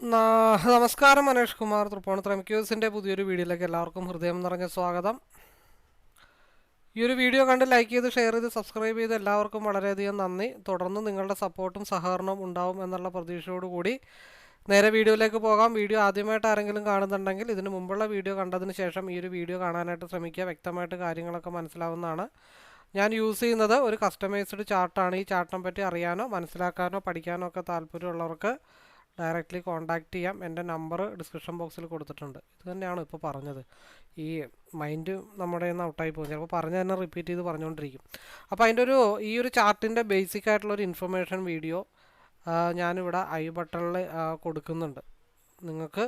നമസ്കാരം മനേഷ് കുമാർ തൃപ്പൂണിത്തുറ. ക്യൂസിന്റെ പുതിയൊരു വീഡിയോയിലേക്ക് എല്ലാവർക്കും ഹൃദയം നിറഞ്ഞ സ്വാഗതം. ഈ ഒരു വീഡിയോ കണ്ട് ലൈക്ക് ചെയ്ത് ഷെയർ ചെയ്ത് സബ്സ്ക്രൈബ് ചെയ്ത് എല്ലാവർക്കും വളരെയധികം നന്ദി. തുടർന്ന് നിങ്ങളുടെ സപ്പോർട്ടും സഹകരണവും ഉണ്ടാവും എന്നുള്ള പ്രതീക്ഷയോടുകൂടി നേരെ വീഡിയോയിലേക്ക് പോകാം. വീഡിയോ ആദ്യമായിട്ട് ആരെങ്കിലും കാണുന്നുണ്ടെങ്കിൽ ഇതിന് മുമ്പുള്ള വീഡിയോ കണ്ടതിന് ശേഷം ഈ ഒരു വീഡിയോ കാണാനായിട്ട് ശ്രമിക്കുക. വ്യക്തമായിട്ട് കാര്യങ്ങളൊക്കെ മനസ്സിലാവുന്നതാണ്. ഞാൻ യൂസ് ചെയ്യുന്നത് ഒരു കസ്റ്റമൈസ്ഡ് ചാർട്ടാണ് ഈ ചാർട്ടിനെ പറ്റി അറിയാനോ മനസ്സിലാക്കാനോ പഠിക്കാനോ ഒക്കെ താല്പര്യമുള്ളവർക്ക് ഡയറക്റ്റ്ലി കോൺടാക്റ്റ് ചെയ്യാം. എന്റെ നമ്പർ ഡിസ്ക്രിപ്ഷൻ ബോക്സിൽ കൊടുത്തിട്ടുണ്ട്. ഇത് തന്നെയാണ് ഇപ്പോൾ പറഞ്ഞത്. ഈ മൈൻഡ് നമ്മുടെ നിന്ന് ഔട്ടായി പോകും. ചിലപ്പോൾ പറഞ്ഞ് തന്നെ റിപ്പീറ്റ് ചെയ്ത് പറഞ്ഞുകൊണ്ടിരിക്കും. അപ്പോൾ അതിന്റെ ഒരു ഈ ഒരു ചാർട്ടിന്റെ ബേസിക് ആയിട്ടുള്ള ഒരു ഇൻഫർമേഷൻ വീഡിയോ ഞാനിവിടെ ഐ ബട്ടണിൽ കൊടുക്കുന്നുണ്ട്. നിങ്ങൾക്ക്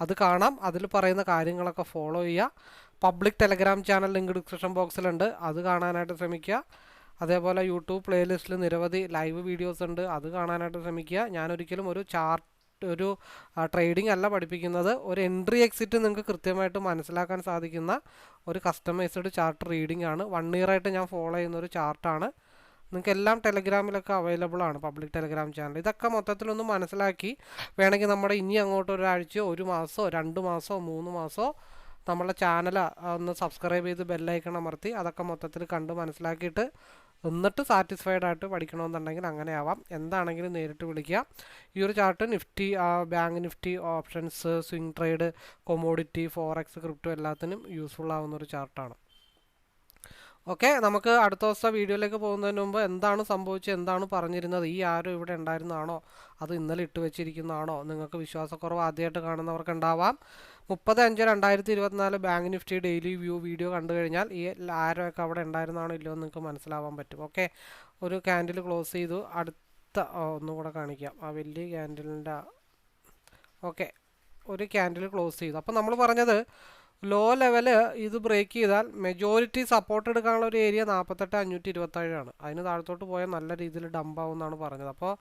അത് കാണാം. അതിൽ പറയുന്ന കാര്യങ്ങളൊക്കെ ഫോളോ ചെയ്യുക. Public Telegram channel link description ബോക്സിലുണ്ട്. അത് കാണാനായിട്ട് ശ്രമിക്കുക. അതേപോലെ യൂട്യൂബ് പ്ലേലിസ്റ്റിൽ നിരവധി ലൈവ് വീഡിയോസ് ഉണ്ട്. അത് കാണാനായിട്ട് ശ്രമിക്കുക. ഞാനൊരിക്കലും ഒരു ചാർട്ട് ഒരു ട്രേഡിംഗ് അല്ല പഠിപ്പിക്കുന്നത്. ഒരു എൻട്രി എക്സിറ്റ് നിങ്ങൾക്ക് കൃത്യമായിട്ട് മനസ്സിലാക്കാൻ സാധിക്കുന്ന ഒരു കസ്റ്റമൈസ്ഡ് ചാർട്ട് റീഡിംഗ് ആണ്. വൺ ഇയർ ആയിട്ട് ഞാൻ ഫോളോ ചെയ്യുന്ന ഒരു ചാർട്ടാണ് നിങ്ങൾക്ക് എല്ലാം ടെലഗ്രാമിലൊക്കെ അവൈലബിൾ ആണ്. പബ്ലിക് ടെലഗ്രാം ചാനൽ ഇതൊക്കെ മൊത്തത്തിലൊന്ന് മനസ്സിലാക്കി വേണമെങ്കിൽ നമ്മുടെ ഇനി അങ്ങോട്ട് ഒരാഴ്ചയോ ഒരു മാസമോ രണ്ട് മാസമോ മൂന്ന് മാസമോ നമ്മളെ ചാനൽ ഒന്ന് സബ്സ്ക്രൈബ് ചെയ്ത് ബെല്ലൈക്കൺ അമർത്തി അതൊക്കെ മൊത്തത്തിൽ കണ്ട് മനസ്സിലാക്കിയിട്ട് എന്നിട്ട് സാറ്റിസ്ഫൈഡ് ആയിട്ട് പഠിക്കണമെന്നുണ്ടെങ്കിൽ അങ്ങനെ ആവാം. എന്താണെങ്കിലും നേരിട്ട് വിളിക്കുക. ഈ ഒരു chart Nifty bank Nifty options swing trade commodity forex crypto എല്ലാത്തിനും യൂസ്ഫുൾ ആവുന്ന ഒരു ചാർട്ടാണ് ഓക്കെ നമുക്ക് അടുത്ത ദിവസത്തെ വീഡിയോയിലേക്ക് പോകുന്നതിന് മുമ്പ് എന്താണ് സംഭവിച്ചത് എന്താണ് പറഞ്ഞിരുന്നത് ഈ ആരും ഇവിടെ ഉണ്ടായിരുന്നതാണോ അത് ഇന്നലെ ഇട്ട് വെച്ചിരിക്കുന്നതാണോ നിങ്ങൾക്ക് വിശ്വാസക്കുറവ് ആദ്യമായിട്ട് കാണുന്നവർക്ക് ഉണ്ടാവാം. മുപ്പത് അഞ്ച് രണ്ടായിരത്തി ഇരുപത്തിനാല് bank Nifty daily view video കണ്ടു കഴിഞ്ഞാൽ ഈ ആരൊക്കെ അവിടെ ഉണ്ടായിരുന്നാണോ ഇല്ലയോ എന്ന് നിങ്ങൾക്ക് മനസ്സിലാവാൻ പറ്റും. ഓക്കെ ഒരു ക്യാൻഡിൽ ക്ലോസ് ചെയ്തു. അടുത്ത ഒന്നുകൂടെ കാണിക്കാം. ആ വലിയ ക്യാൻഡിലിന്റെ ഓക്കെ ഒരു ക്യാൻഡിൽ ക്ലോസ് ചെയ്തു. അപ്പോൾ നമ്മൾ പറഞ്ഞത് ലോ ലെവൽ ഇത് ബ്രേക്ക് ചെയ്താൽ മെജോറിറ്റി സപ്പോർട്ട് എടുക്കാനുള്ള ഒരു ഏരിയ നാൽപ്പത്തെട്ട് അഞ്ഞൂറ്റി ഇരുപത്തേഴാണ് അതിന് താഴത്തോട്ട് പോയാൽ നല്ല രീതിയിൽ ഡംപ് ആവുമെന്നാണ് പറഞ്ഞത്. അപ്പോൾ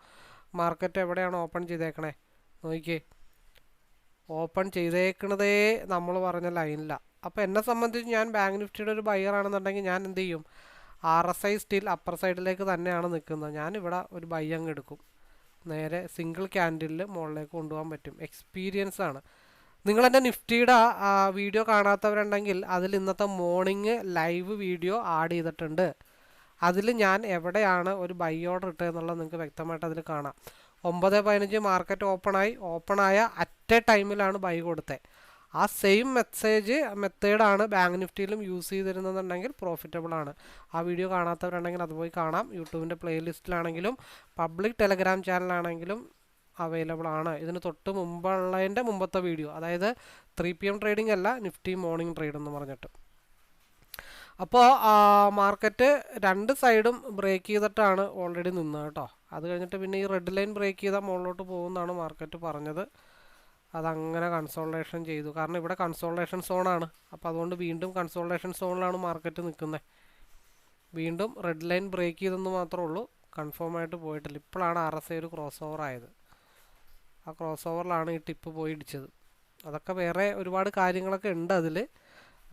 മാർക്കറ്റ് എവിടെയാണ് ഓപ്പൺ ചെയ്തേക്കണേ? നോക്കിയേ. ഓപ്പൺ ചെയ്തേക്കണതേ നമ്മൾ പറഞ്ഞ ലൈനിലാണ് അപ്പോൾ എന്നെ സംബന്ധിച്ച് ഞാൻ ബാങ്ക് നിഫ്റ്റിയുടെ ഒരു ബയർ ആണെന്നുണ്ടെങ്കിൽ ഞാൻ എന്ത് ചെയ്യും? R S I still upper സൈഡിലേക്ക് തന്നെയാണ് നിൽക്കുന്നത്. ഞാനിവിടെ ഒരു ബൈ അങ്ങ് എടുക്കും. നേരെ സിംഗിൾ ക്യാൻഡിലിൽ മുകളിലേക്ക് കൊണ്ടുപോകാൻ പറ്റും. എക്സ്പീരിയൻസ് ആണ്. നിങ്ങളെന്റെ നിഫ്റ്റിയുടെ വീഡിയോ കാണാത്തവരുണ്ടെങ്കിൽ അതിൽ ഇന്നത്തെ മോർണിംഗ് ലൈവ് വീഡിയോ ആഡ് ചെയ്തിട്ടുണ്ട്. അതിൽ ഞാൻ എവിടെയാണ് ഒരു ബൈ ഓർഡർ ഇട്ടത് എന്നുള്ളത് നിങ്ങൾക്ക് വ്യക്തമായിട്ട് അതിൽ കാണാം. ഒമ്പത് പതിനഞ്ച് മാർക്കറ്റ് ഓപ്പണായി ഓപ്പണായ അറ്റ് എ ടൈമിലാണ് ബൈ കൊടുത്തത്. ആ സെയിം മെസ്സേജ് മെത്തേഡാണ് ബാങ്ക് നിഫ്റ്റിയിലും യൂസ് ചെയ്തിരുന്നതെന്നുണ്ടെങ്കിൽ പ്രോഫിറ്റബിൾ ആണ്. ആ വീഡിയോ കാണാത്തവരുണ്ടെങ്കിൽ അത് പോയി കാണാം. യൂട്യൂബിന്റെ പ്ലേലിസ്റ്റിലാണെങ്കിലും പബ്ലിക് ടെലഗ്രാം ചാനലാണെങ്കിലും അവൈലബിൾ ആണ്. ഇതിന് തൊട്ട് മുമ്പുള്ളതിന്റെ മുമ്പത്തെ വീഡിയോ അതായത് ത്രീ പി എം ട്രേഡിംഗ് അല്ല നിഫ്റ്റി മോർണിംഗ് ട്രേഡ് എന്ന് പറഞ്ഞിട്ട്. അപ്പോൾ മാർക്കറ്റ് രണ്ട് സൈഡും ബ്രേക്ക് ചെയ്തിട്ടാണ് ഓൾറെഡി നിന്നത് കേട്ടോ. അത് കഴിഞ്ഞിട്ട് പിന്നെ ഈ റെഡ് ലൈൻ ബ്രേക്ക് ചെയ്താൽ മുകളിലോട്ട് പോകുമെന്നാണ് മാർക്കറ്റ് പറഞ്ഞത്. അതങ്ങനെ കൺസോൾട്ടേഷൻ ചെയ്തു. കാരണം ഇവിടെ കൺസോൾട്ടേഷൻ സോണാണ് അപ്പോൾ അതുകൊണ്ട് വീണ്ടും കൺസോൾട്ടേഷൻ സോണിലാണ് മാർക്കറ്റ് നിൽക്കുന്നത്. വീണ്ടും റെഡ് ലൈൻ ബ്രേക്ക് ചെയ്തെന്ന് മാത്രമേ ഉള്ളൂ. കൺഫേം ആയിട്ട് പോയിട്ടില്ല. ഇപ്പോഴാണ് ആർ എസ് ഐ ഒരു ക്രോസ് ഓവർ ആയത്. ആ ക്രോസ് ഓവറിലാണ് ഈ ടിപ്പ് പോയി ഇടിച്ചത്. അതൊക്കെ വേറെ ഒരുപാട് കാര്യങ്ങളൊക്കെ ഉണ്ട് അതിൽ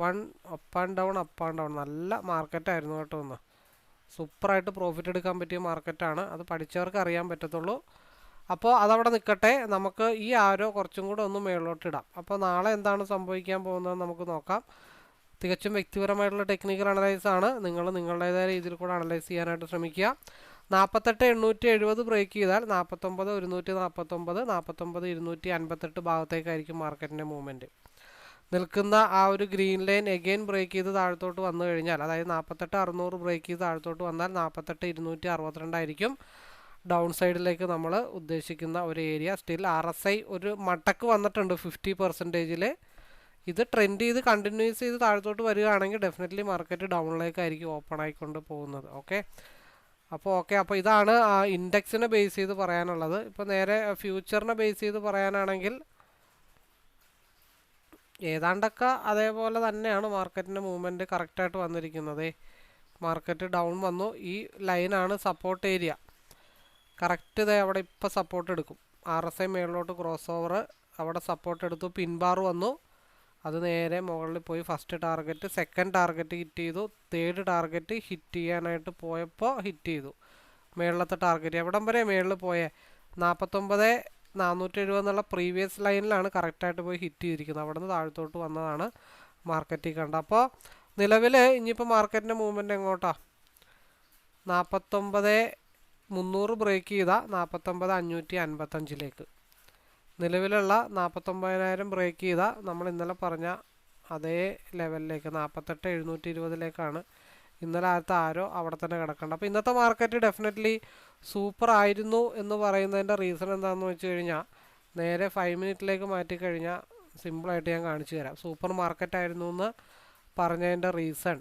one up and down up and down നല്ല മാർക്കറ്റായിരുന്നു കേട്ടോ ഒന്ന് സൂപ്പറായിട്ട് പ്രോഫിറ്റ് എടുക്കാൻ പറ്റിയ മാർക്കറ്റാണ് അത് പഠിച്ചവർക്ക് അറിയാൻ പറ്റത്തുള്ളൂ. അപ്പോൾ അതവിടെ നിൽക്കട്ടെ നമുക്ക് ഈ ആരോ കുറച്ചും കൂടെ ഒന്ന് മേളോട്ടിടാം അപ്പോൾ നാളെ എന്താണ് സംഭവിക്കാൻ പോകുന്നത് നമുക്ക് നോക്കാം. തികച്ചും വ്യക്തിപരമായിട്ടുള്ള ടെക്നിക്കൽ അനലൈസ് ആണ്. നിങ്ങൾ നിങ്ങളുടേതായ രീതിയിൽ കൂടെ അനലൈസ് ചെയ്യാനായിട്ട് ശ്രമിക്കുക. നാൽപ്പത്തെട്ട് എണ്ണൂറ്റി എഴുപത് ബ്രേക്ക് ചെയ്താൽ നാൽപ്പത്തൊമ്പത് ഒരുന്നൂറ്റി നാൽപ്പത്തൊമ്പത് നാൽപ്പത്തൊമ്പത് ഇരുന്നൂറ്റി അൻപത്തെട്ട് ഭാഗത്തേക്കായിരിക്കും മാർക്കറ്റിന്റെ മൂവ്മെന്റ് നിൽക്കുന്ന ആ ഒരു ഗ്രീൻ ലൈൻ എഗെയിൻ ബ്രേക്ക് ചെയ്ത് താഴത്തോട്ട് വന്നു കഴിഞ്ഞാൽ അതായത് നാൽപ്പത്തെട്ട് അറുന്നൂറ് ബ്രേക്ക് ചെയ്ത് താഴത്തോട്ട് വന്നാൽ നാൽപ്പത്തെട്ട് ഇരുന്നൂറ്റി അറുപത്തിരണ്ടായിരിക്കും ഡൗൺ സൈഡിലേക്ക് നമ്മൾ ഉദ്ദേശിക്കുന്ന ഒരു area still R S I ഒരു മട്ടക്ക് വന്നിട്ടുണ്ട് ഫിഫ്റ്റി പെർസെന്റേജിൽ ഇത് ട്രെൻഡ് ചെയ്ത് കണ്ടിന്യൂസ് ചെയ്ത് താഴത്തോട്ട് വരികയാണെങ്കിൽ ഡെഫിനറ്റ്ലി മാർക്കറ്റ് ഡൗണിലേക്കായിരിക്കും ഓപ്പൺ ആയിക്കൊണ്ട് പോകുന്നത്. ഓക്കെ അപ്പോൾ ഓക്കെ അപ്പോൾ ഇതാണ് ഇൻഡെക്സിനെ ബേസ് ചെയ്ത് പറയാനുള്ളത്. ഇപ്പോൾ നേരെ ഫ്യൂച്ചറിനെ ബേസ് ചെയ്ത് പറയാനാണെങ്കിൽ ഏതാണ്ടൊക്കെ അതേപോലെ തന്നെയാണ് മാർക്കറ്റിന്റെ മൂവ്മെന്റ് കറക്റ്റായിട്ട് വന്നിരിക്കുന്നത്. മാർക്കറ്റ് ഡൗൺ വന്നു. ഈ ലൈനാണ് സപ്പോർട്ട് ഏരിയ. കറക്റ്റ് ഇതേ അവിടെ ഇപ്പോൾ സപ്പോർട്ട് എടുക്കും. ആർ എസ് ഐ മേളിലോട്ട് ക്രോസ് ഓവർ അവിടെ സപ്പോർട്ട് എടുത്തു. പിൻബാർ വന്നു. അത് നേരെ മുകളിൽ പോയി first target second target hit ചെയ്തു. തേർഡ് ടാർഗറ്റ് ഹിറ്റ് ചെയ്യാനായിട്ട് പോയപ്പോൾ ഹിറ്റ് ചെയ്തു. മേളിലത്തെ ടാർഗറ്റ് എവിടം വരെ മേളിൽ പോയേ? നാൽപ്പത്തൊമ്പത് നാനൂറ്റി എഴുപത് എന്നുള്ള പ്രീവിയസ് ലൈനിലാണ് കറക്റ്റായിട്ട് പോയി ഹിറ്റ് ചെയ്തിരിക്കുന്നത്. അവിടെ നിന്ന് താഴത്തോട്ട് വന്നതാണ് മാർക്കറ്റിൽ കണ്ട അപ്പോൾ നിലവിൽ ഇനിയിപ്പോൾ മാർക്കറ്റിന്റെ മൂവ്മെന്റ് എങ്ങോട്ടാ? നാൽപ്പത്തൊമ്പത് മുന്നൂറ് ബ്രേക്ക് ചെയ്താൽ നാൽപ്പത്തൊമ്പത് അഞ്ഞൂറ്റി അൻപത്തഞ്ചിലേക്ക്. നിലവിലുള്ള നാൽപ്പത്തൊമ്പതിനായിരം ബ്രേക്ക് ചെയ്ത നമ്മൾ ഇന്നലെ പറഞ്ഞ അതേ ലെവലിലേക്ക് നാൽപ്പത്തെട്ട് എഴുന്നൂറ്റി ഇരുപതിലേക്കാണ് ഇന്നലെ ആദ്യത്തെ ആരോ അവിടെ തന്നെ കിടക്കേണ്ടത് അപ്പോൾ ഇന്നത്തെ മാർക്കറ്റ് ഡെഫിനറ്റ്ലി സൂപ്പർ ആയിരുന്നു എന്ന് പറയുന്നതിന്റെ റീസൺ എന്താണെന്ന് വെച്ച് കഴിഞ്ഞാൽ നേരെ ഫൈവ് മിനിറ്റിലേക്ക് മാറ്റി കഴിഞ്ഞാൽ സിമ്പിളായിട്ട് ഞാൻ കാണിച്ചു തരാം. സൂപ്പർ മാർക്കറ്റ് ആയിരുന്നു എന്ന് പറഞ്ഞതിന്റെ റീസൺ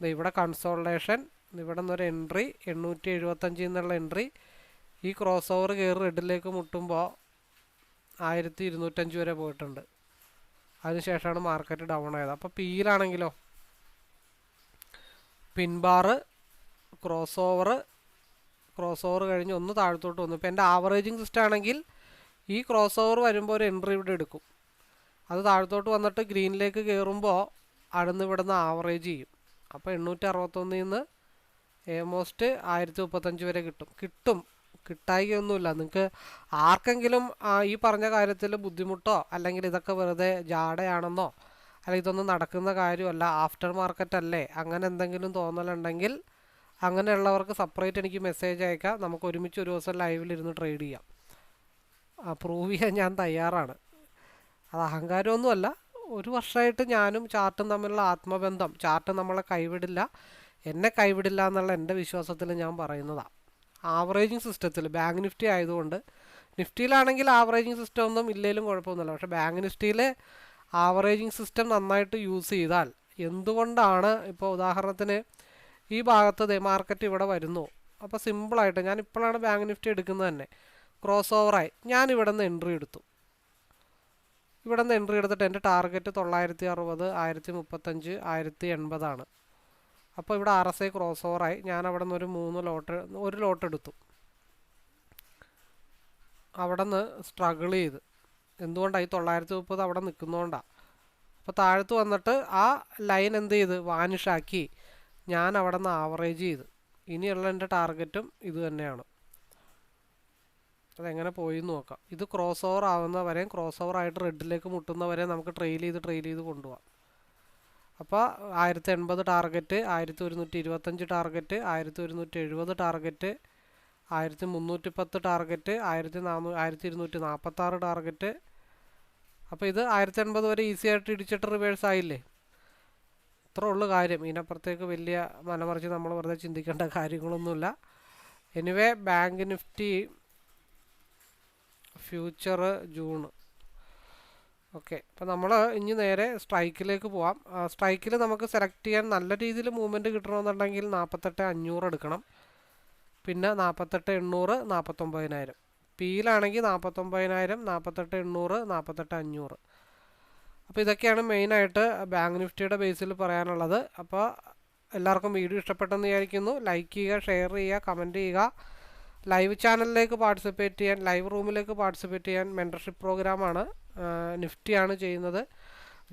ഇവിടെ കൺസോൾട്ടേഷൻ ഇവിടെ നിന്നൊരു എൻട്രി എണ്ണൂറ്റി എഴുപത്തഞ്ചിൽ നിന്നുള്ള എൻട്രി ഈ ക്രോസ് ഓവർ കയറി റെഡിലേക്ക് മുട്ടുമ്പോൾ ആയിരത്തി ഇരുന്നൂറ്റഞ്ച് വരെ പോയിട്ടുണ്ട്. അതിനുശേഷമാണ് മാർക്കറ്റ് ഡൗൺ ആയത്. അപ്പോൾ പിയിലാണെങ്കിലോ pin bar cross over cross over കഴിഞ്ഞ് ഒന്ന് താഴത്തോട്ട് വന്നു. ഇപ്പോൾ എന്റെ ആവറേജിങ് സിസ്റ്റം ആണെങ്കിൽ ഈ ക്രോസ് ഓവർ വരുമ്പോൾ ഒരു എൻട്രി ഇവിടെ എടുക്കും. അത് താഴത്തോട്ട് വന്നിട്ട് ഗ്രീനിലേക്ക് കയറുമ്പോൾ അടുന്ന് ഇവിടുന്ന് ആവറേജ് ചെയ്യും. അപ്പോൾ എണ്ണൂറ്റി അറുപത്തൊന്നിൽ നിന്ന് ഏമോസ്റ്റ് ആയിരത്തി മുപ്പത്തഞ്ച് വരെ കിട്ടും. കിട്ടും. കിട്ടായികയൊന്നുമില്ല നിങ്ങൾക്ക് ആർക്കെങ്കിലും ഈ പറഞ്ഞ കാര്യത്തിൽ ബുദ്ധിമുട്ടോ അല്ലെങ്കിൽ ഇതൊക്കെ വെറുതെ ജാടയാണെന്നോ അല്ലെങ്കിൽ ഇതൊന്നും നടക്കുന്ന കാര്യമല്ല ആഫ്റ്റർ മാർക്കറ്റ് അല്ലേ അങ്ങനെ എന്തെങ്കിലും തോന്നലുണ്ടെങ്കിൽ അങ്ങനെയുള്ളവർക്ക് സെപ്പറേറ്റ് എനിക്ക് മെസ്സേജ് അയക്കാം. നമുക്ക് ഒരുമിച്ച് ഒരു ദിവസം ലൈവിലിരുന്ന് ട്രേഡ് ചെയ്യാം. പ്രൂവ് ചെയ്യാൻ ഞാൻ തയ്യാറാണ്. അത് അഹങ്കാരമൊന്നുമല്ല. ഒരു വർഷമായിട്ട് ഞാനും ചാർട്ടും തമ്മിലുള്ള ആത്മബന്ധം ചാർട്ട് നമ്മളെ കൈവിടില്ല. എന്നെ കൈവിടില്ല എന്നുള്ള എന്റെ വിശ്വാസത്തിൽ ഞാൻ പറയുന്നതാണ് ആവറേജിങ് സിസ്റ്റത്തിൽ ബാങ്ക് നിഫ്റ്റി ആയതുകൊണ്ട് നിഫ്റ്റിയിലാണെങ്കിൽ ആവറേജിങ് സിസ്റ്റം ഒന്നും ഇല്ലെങ്കിലും കുഴപ്പമൊന്നുമില്ല. പക്ഷേ ബാങ്ക് നിഫ്റ്റിയിൽ ആവറേജിങ് സിസ്റ്റം നന്നായിട്ട് യൂസ് ചെയ്താൽ എന്തുകൊണ്ടാണ് ഇപ്പോൾ ഉദാഹരണത്തിന് ഈ ഭാഗത്ത് മാർക്കറ്റ് ഇവിടെ വരുന്നു. അപ്പോൾ സിമ്പിളായിട്ട് ഞാൻ ഇപ്പോഴാണ് ബാങ്ക് നിഫ്റ്റി എടുക്കുന്നത് തന്നെ. ക്രോസ് ഓവറായി. ഞാൻ ഇവിടെ നിന്ന് എൻട്രി എടുത്തു. ഇവിടെ നിന്ന് എൻട്രി എടുത്തിട്ട് എന്റെ ടാർഗറ്റ് തൊള്ളായിരത്തി അറുപത് ആയിരത്തി മുപ്പത്തഞ്ച് ആയിരത്തി എൺപതാണ്. അപ്പോൾ ഇവിടെ ആർ എസ് ഐ ക്രോസ് ഓവറായി ഞാൻ അവിടെ നിന്ന് ഒരു മൂന്ന് ലോട്ട് ഒരു ലോട്ട് എടുത്തു. അവിടെ നിന്ന് സ്ട്രഗിൾ ചെയ്ത്. എന്തുകൊണ്ടാണ് ഈ തൊള്ളായിരത്തി മുപ്പത് അവിടെ നിൽക്കുന്നതുകൊണ്ടാണ് അപ്പോൾ താഴത്ത് വന്നിട്ട് ആ ലൈൻ എന്ത് ചെയ്ത്? വാനിഷാക്കി. ഞാൻ അവിടെ നിന്ന് ആവറേജ് ചെയ്ത്. ഇനിയുള്ള എന്റെ ടാർഗറ്റും ഇത് തന്നെയാണ്. അതെങ്ങനെ പോയി എന്ന് നോക്കാം. ഇത് ക്രോസ് ഓവർ ആവുന്നവരെയും ക്രോസ് ഓവർ ആയിട്ട് റെഡിലേക്ക് മുട്ടുന്നവരെയും നമുക്ക് ട്രെയിൽ ചെയ്ത് ട്രെയിൽ ചെയ്ത് കൊണ്ടുപോകാം അപ്പോൾ ആയിരത്തി എൺപത് ടാർഗറ്റ് ആയിരത്തി ഒരുന്നൂറ്റി ഇരുപത്തഞ്ച് ടാർഗറ്റ് ആയിരത്തി ഒരുന്നൂറ്റി എഴുപത് ടാർഗറ്റ് ആയിരത്തി മുന്നൂറ്റി പത്ത് ടാർഗറ്റ് ആയിരത്തി നാനൂ ആയിരത്തി ഇരുന്നൂറ്റി നാൽപ്പത്താറ് ടാർഗറ്റ്. അപ്പോൾ ഇത് ആയിരത്തി എൺപത് വരെ ഈസി ആയിട്ട് ഇടിച്ചിട്ട് റിവേഴ്സ് ആയില്ലേ? ഇത്ര ഉള്ളു കാര്യം. ഇതിനപ്പുറത്തേക്ക് വലിയ മനമറിച്ച് നമ്മൾ വെറുതെ ചിന്തിക്കേണ്ട കാര്യങ്ങളൊന്നുമില്ല. Anyway bank Nifty future June okay. അപ്പോൾ നമ്മൾ ഇനി നേരെ സ്ട്രൈക്കിലേക്ക് പോവാം. സ്ട്രൈക്കിൽ നമുക്ക് സെലക്ട് ചെയ്യാൻ നല്ല രീതിയിൽ മൂവ്മെന്റ് കിട്ടണമെന്നുണ്ടെങ്കിൽ നാൽപ്പത്തെട്ട് അഞ്ഞൂറ് എടുക്കണം. പിന്നെ നാൽപ്പത്തെട്ട് എണ്ണൂറ് നാൽപ്പത്തൊമ്പതിനായിരം പിയിലാണെങ്കിൽ നാൽപ്പത്തൊമ്പതിനായിരം നാൽപ്പത്തെട്ട് എണ്ണൂറ് നാൽപ്പത്തെട്ട് അഞ്ഞൂറ്. അപ്പോൾ ഇതൊക്കെയാണ് മെയിനായിട്ട് ബാങ്ക് നിഫ്റ്റിയുടെ ബേസിൽ പറയാനുള്ളത്. അപ്പോൾ എല്ലാവർക്കും വീഡിയോ ഇഷ്ടപ്പെട്ടെന്ന് വിചാരിക്കുന്നു. ലൈക്ക് ചെയ്യുക ഷെയർ ചെയ്യുക കമന്റ് ചെയ്യുക. ലൈവ് ചാനലിലേക്ക് പാർട്ടിസിപ്പേറ്റ് ചെയ്യാൻ ലൈവ് റൂമിലേക്ക് പാർട്ടിസിപ്പേറ്റ് ചെയ്യാൻ മെന്റർഷിപ്പ് പ്രോഗ്രാമാണ് നിഫ്റ്റിയാണ് ചെയ്യുന്നത്.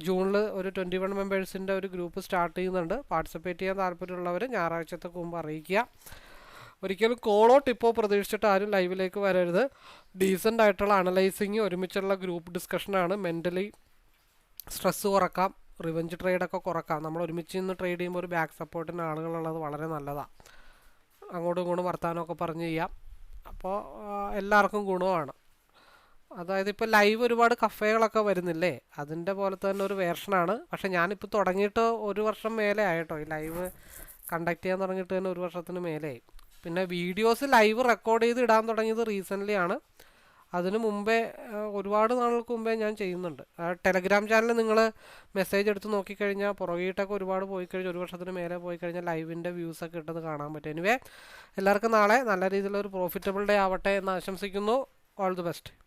ജൂണിൽ ഒരു ട്വന്റി വൺ മെമ്പേഴ്സിന്റെ ഒരു ഗ്രൂപ്പ് സ്റ്റാർട്ട് ചെയ്യുന്നുണ്ട്. പാർട്ടിസിപ്പേറ്റ് ചെയ്യാൻ താല്പര്യമുള്ളവർ ഞായറാഴ്ചത്തേക്ക് മുമ്പ് അറിയിക്കുക. ഒരിക്കലും കോളോ ടിപ്പോ പ്രതീക്ഷിച്ചിട്ട് ആരും ലൈവിലേക്ക് വരരുത്. ഡീസന്റ് ആയിട്ടുള്ള അനലൈസിങ് ഒരുമിച്ചുള്ള ഗ്രൂപ്പ് ഡിസ്കഷനാണ്. മെന്റലി സ്ട്രെസ്സ് കുറക്കാം റിവഞ്ച് ട്രേഡൊക്കെ കുറക്കാം. നമ്മൾ ഒരുമിച്ച് നിന്ന് ട്രേഡ് ചെയ്യുമ്പോൾ ഒരു ബാക്ക് സപ്പോർട്ടിന് ആളുകളുള്ളത് വളരെ നല്ലതാണ് അങ്ങോട്ടും ഇങ്ങോട്ടും വർത്തമാനമൊക്കെ പറഞ്ഞു ചെയ്യാം. അപ്പോൾ എല്ലാവർക്കും ഗുണമാണ്. അതായത് ഇപ്പോൾ ലൈവ് ഒരുപാട് കഫേകളൊക്കെ വരുന്നില്ലേ? അതിന്റെ പോലെ തന്നെ ഒരു വേർഷനാണ്. പക്ഷെ ഞാനിപ്പോൾ തുടങ്ങിയിട്ട് ഒരു വർഷം മേലെ ആയിട്ടോ. ഈ ലൈവ് കണ്ടക്ട് ചെയ്യാൻ തുടങ്ങിയിട്ട് തന്നെ ഒരു വർഷത്തിന് മേലെയായി പിന്നെ വീഡിയോസ് ലൈവ് റെക്കോർഡ് ചെയ്ത് ഇടാൻ തുടങ്ങിയത് റീസെന്റ്ലി ആണ്. അതിനു മുമ്പേ ഒരുപാട് നാളുകൾക്ക് മുമ്പേ ഞാൻ ചെയ്യുന്നുണ്ട്. ടെലഗ്രാം ചാനൽ നിങ്ങൾ മെസ്സേജ് എടുത്ത് നോക്കിക്കഴിഞ്ഞാൽ പുറകീട്ടൊക്കെ ഒരുപാട് പോയി കഴിഞ്ഞാൽ ഒരു വർഷത്തിന് മേലെ പോയി കഴിഞ്ഞാൽ ലൈവിന്റെ വ്യൂസൊക്കെ ഇട്ടത് കാണാൻ പറ്റും. എനിവേ എല്ലാവർക്കും നാളെ നല്ല രീതിയിലുള്ള ഒരു പ്രോഫിറ്റബിൾ ഡേ ആവട്ടെ എന്ന് ആശംസിക്കുന്നു. All the best